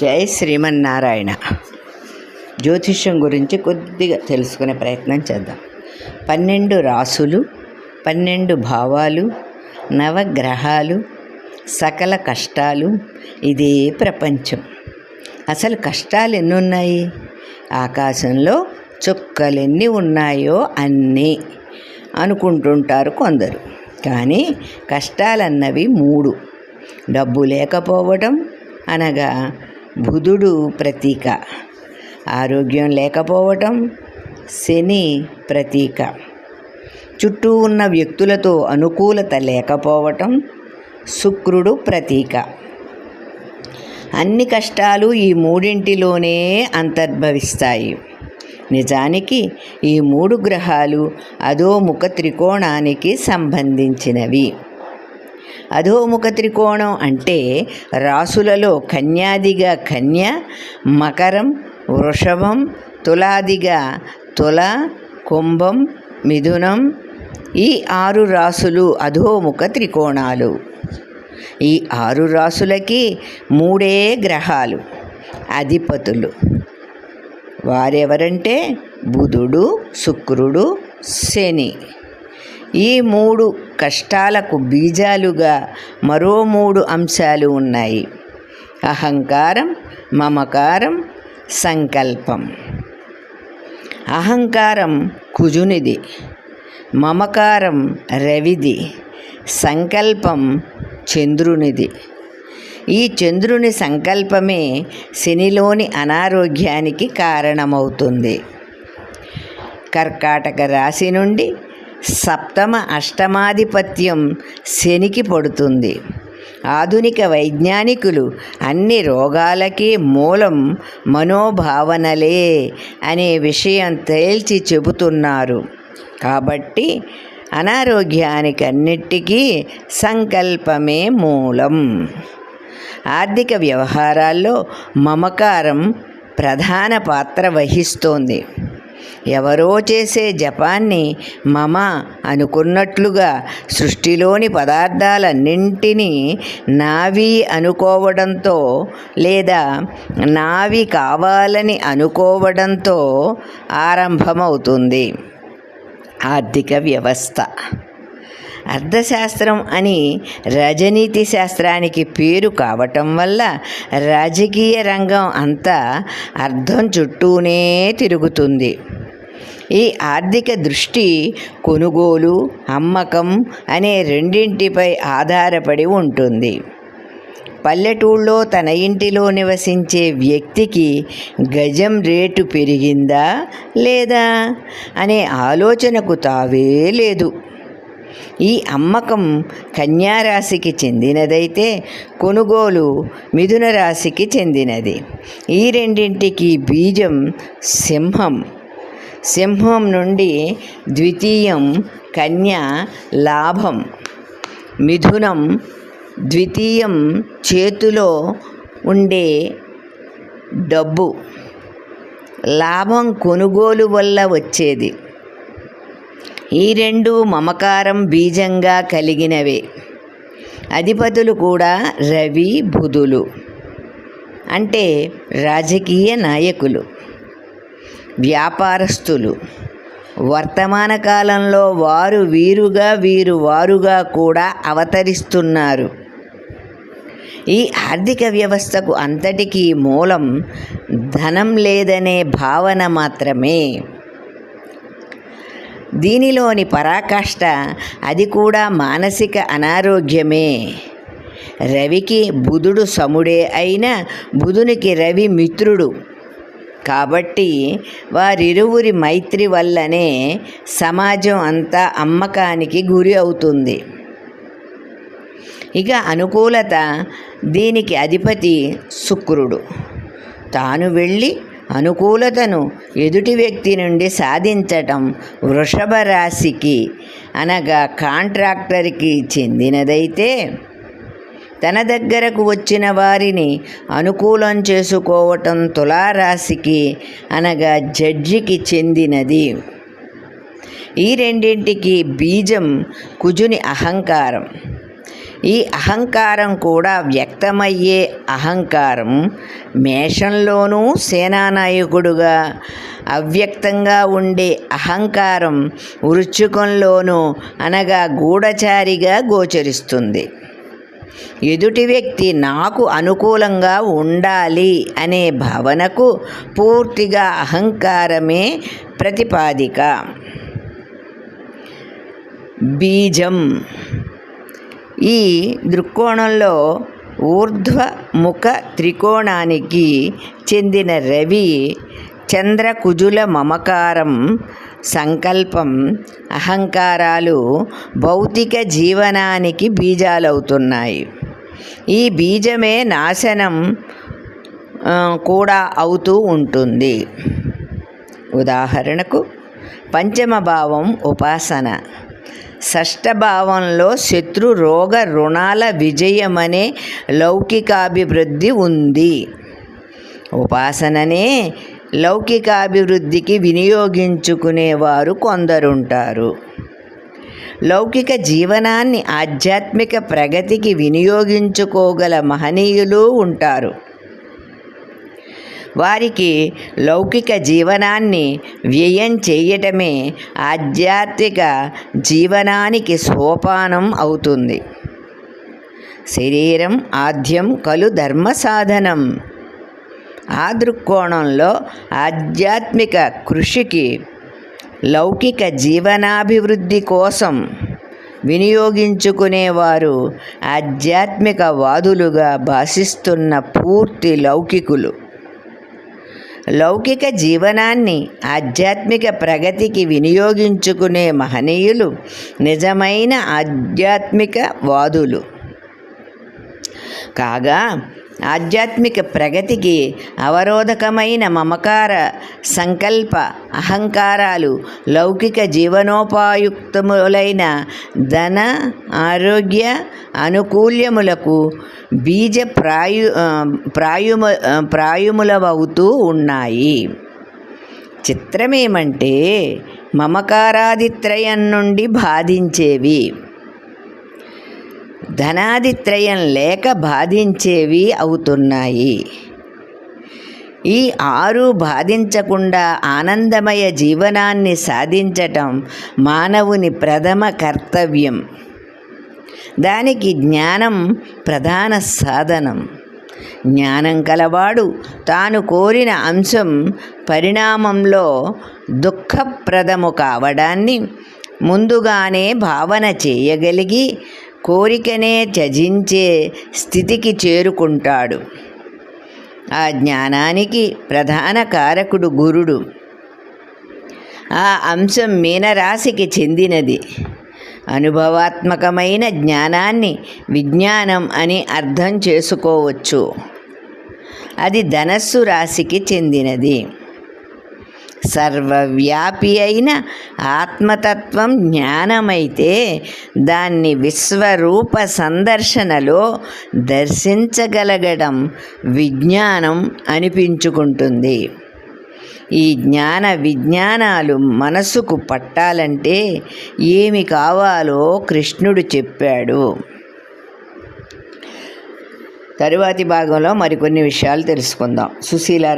జై శ్రీమన్నారాయణ. జ్యోతిష్యం గురించి కొద్దిగా తెలుసుకునే ప్రయత్నం చేద్దాం. పన్నెండు రాసులు పన్నెండు భావాలు నవగ్రహాలు సకల కష్టాలు ఇదే ప్రపంచం. అసలు కష్టాలు ఎన్ని ఉన్నాయి ఆకాశంలో చుక్కలెన్ని ఉన్నాయో అన్నీ అనుకుంటుంటారు కొందరు. కానీ కష్టాలన్నవి మూడు. డబ్బు లేకపోవడం అనగా బుధుడు ప్రతీక. ఆరోగ్యం లేకపోవటం శని ప్రతీక. చుట్టూ ఉన్న వ్యక్తులతో అనుకూలత లేకపోవటం శుక్రుడు ప్రతీక. అన్ని కష్టాలు ఈ మూడింటిలోనే అంతర్భవిస్తాయి. నిజానికి ఈ మూడు గ్రహాలు అధోముఖ త్రికోణానికి సంబంధించినవి. అధోముఖ త్రికోణం అంటే రాసులలో కన్యాదిగా కన్య మకరం వృషభం తులాదిగా తుల కుంభం మిథునం ఈ ఆరు రాసులు అధోముఖ త్రికోణాలు. ఈ ఆరు రాసులకి మూడే గ్రహాలు అధిపతులు. వారెవరంటే బుధుడు శుక్రుడు శని. ఈ మూడు కష్టాలకు బీజాలుగా మరో మూడు అంశాలు ఉన్నాయి. అహంకారం మమకారం సంకల్పం. అహంకారం కుజునిది మమకారం రవిది సంకల్పం చంద్రునిది. ఈ చంద్రుని సంకల్పమే శనిలోని అనారోగ్యానికి కారణమవుతుంది. కర్కాటక రాశి నుండి సప్తమ అష్టమాధిపత్యం శనికి పడుతుంది. ఆధునిక వైజ్ఞానికులు అన్ని రోగాలకి మూలం మనోభావనలే అనే విషయం తేల్చి చెబుతున్నారు. కాబట్టి అనారోగ్యానికన్నిటికీ సంకల్పమే మూలం. ఆర్థిక వ్యవహారాల్లో మమకారం ప్రధాన పాత్ర వహిస్తోంది. ఎవరో చేసే జపాన్ని మమ అనుకున్నట్లుగా సృష్టిలోని పదార్థాలన్నింటినీ నావి అనుకోవడంతో లేదా నావి కావాలని అనుకోవడంతో ఆరంభమవుతుంది. ఆర్థిక వ్యవస్థ. అర్థశాస్త్రం అని రజనీతి శాస్త్రానికి పేరు కావటం వల్ల రాజకీయ రంగం అంతా అర్థం చుట్టూనే తిరుగుతుంది. ఈ ఆర్థిక దృష్టి కొనుగోలు అమ్మకం అనే రెండింటిపై ఆధారపడి ఉంటుంది. పల్లెటూళ్ళలో తన ఇంటిలో నివసించే వ్యక్తికి గజం రేటు పెరిగిందా లేదా అనే ఆలోచనకు తావే లేదు. ఈ అమ్మకం కన్యారాశికి చెందినదైతే కొనుగోలు మిథున రాశికి చెందినది. ఈ రెండింటికి బీజం సింహం. సింహం నుండి ద్వితీయం కన్య లాభం. మిథునం ద్వితీయం చేతిలో ఉండే డబ్బు. లాభం కొనుగోలు వల్ల వచ్చేది. ఈ రెండు మమకారం బీజంగా కలిగినవే. అధిపతులు కూడా రవి బుధులు. అంటే రాజకీయ నాయకులు. వ్యాపారస్తులు. వర్తమాన కాలంలో వారు వీరుగా వీరు వారుగా కూడా అవతరిస్తున్నారు. ఈ ఆర్థిక వ్యవస్థకు అంతటికీ మూలం ధనం లేదనే భావన మాత్రమే. దీనిలోని పరాకాష్ట అది కూడా మానసిక అనారోగ్యమే. రవికి బుధుడు సముడే అయినా బుధునికి రవి మిత్రుడు. కాబట్టి వారిరువురి మైత్రి వల్లనే సమాజం అంతా అమ్మకానికి గురి అవుతుంది. ఇక అనుకూలత దీనికి అధిపతి శుక్రుడు. తాను వెళ్ళి అనుకూలతను ఎదుటి వ్యక్తి నుండి సాధించటం వృషభ రాశికి అనగా కాంట్రాక్టర్కి చెందినదైతే తన దగ్గరకు వచ్చిన వారిని అనుకూలం చేసుకోవటం తులారాశికి అనగా జడ్జికి చెందినది. ఈ రెండింటికి బీజం కుజుని అహంకారం. ఈ అహంకారం కూడా వ్యక్తమయ్యే అహంకారం మేషంలోనూ సేనానాయకుడుగా అవ్యక్తంగా ఉండే అహంకారం వృచ్చుకంలోనూ అనగా గూఢచారిగా గోచరిస్తుంది. ఎదుటి వ్యక్తి నాకు అనుకూలంగా ఉండాలి అనే భావనకు పూర్తిగా అహంకారమే ప్రతిపాదిక. బీజం. ఈ దృక్కోణంలో ఊర్ధ్వముఖ త్రికోణానికి చెందిన రవి చంద్రకుజుల మమకారం సంకల్పం అహంకారాలు భౌతిక జీవనానికి బీజాలవుతున్నాయి. ఈ బీజమే నాశనం కూడా అవుతూ ఉంటుంది. ఉదాహరణకు పంచమ భావం ఉపాసన. షష్టభావంలో శత్రు రోగ రుణాల విజయమనే లౌకికాభివృద్ధి ఉంది. ఉపాసననే లౌకికాభివృద్ధికి వినియోగించుకునేవారు కొందరుంటారు. లౌకిక జీవనాన్ని ఆధ్యాత్మిక ప్రగతికి వినియోగించుకోగల మహనీయులు ఉంటారు. వారికి లౌకిక జీవనాన్ని వ్యయం చేయటమే ఆధ్యాత్మిక జీవనానికి సోపానం అవుతుంది. శరీరం ఆద్యం కలు ధర్మ సాధనం ఆ దృక్కోణంలో ఆధ్యాత్మిక కృషికి లౌకిక జీవనాభివృద్ధి కోసం వినియోగించుకునేవారు ఆధ్యాత్మిక వాదులుగా భాషిస్తున్న పూర్తి లౌకికులు. లౌకిక జీవనాన్ని ఆధ్యాత్మిక ప్రగతికి వినియోగించుకునే మహనీయులు నిజమైన ఆధ్యాత్మిక వాదులు. కాగా ఆధ్యాత్మిక ప్రగతికి అవరోధకమైన మమకార సంకల్ప అహంకారాలు లౌకిక జీవనోపాయుక్తములైన ధన ఆరోగ్య అనుకూల్యములకు బీజ ప్రాయు ప్రాయుము ప్రాయుములవవుతూ ఉన్నాయి. చిత్రమేమంటే మమకారాదిత్రయం నుండి బాధించేవి. ధనాదిత్రయం లేక బాధించేవి అవుతున్నాయి. ఈ ఆరు బాధించకుండా ఆనందమయ జీవనాన్ని సాధించటం మానవుని ప్రథమ కర్తవ్యం. దానికి జ్ఞానం ప్రధాన సాధనం. జ్ఞానం కలవాడు తాను కోరిన అంశం పరిణామంలో దుఃఖప్రదము కావడాన్ని ముందుగానే భావన చేయగలిగి కోరికనే త్యజించే స్థితికి చేరుకుంటాడు. ఆ జ్ఞానానికి ప్రధాన కారకుడు గురుడు. ఆ అంశం మీనరాశికి చెందినది. అనుభవాత్మకమైన జ్ఞానాన్ని విజ్ఞానం అని అర్థం చేసుకోవచ్చు. అది ధనస్సు రాశికి చెందినది. సర్వవ్యాపి అయిన ఆత్మతత్వం జ్ఞానమైతే దాన్ని విశ్వరూప సందర్శనలో దర్శించగలగడం విజ్ఞానం అనిపించుకుంటుంది. ఈ జ్ఞాన విజ్ఞానాలు మనసుకు పట్టాలంటే ఏమి కావాలో కృష్ణుడు చెప్పాడు. తరువాతి భాగంలో మరికొన్ని విషయాలు తెలుసుకుందాం. సుశీల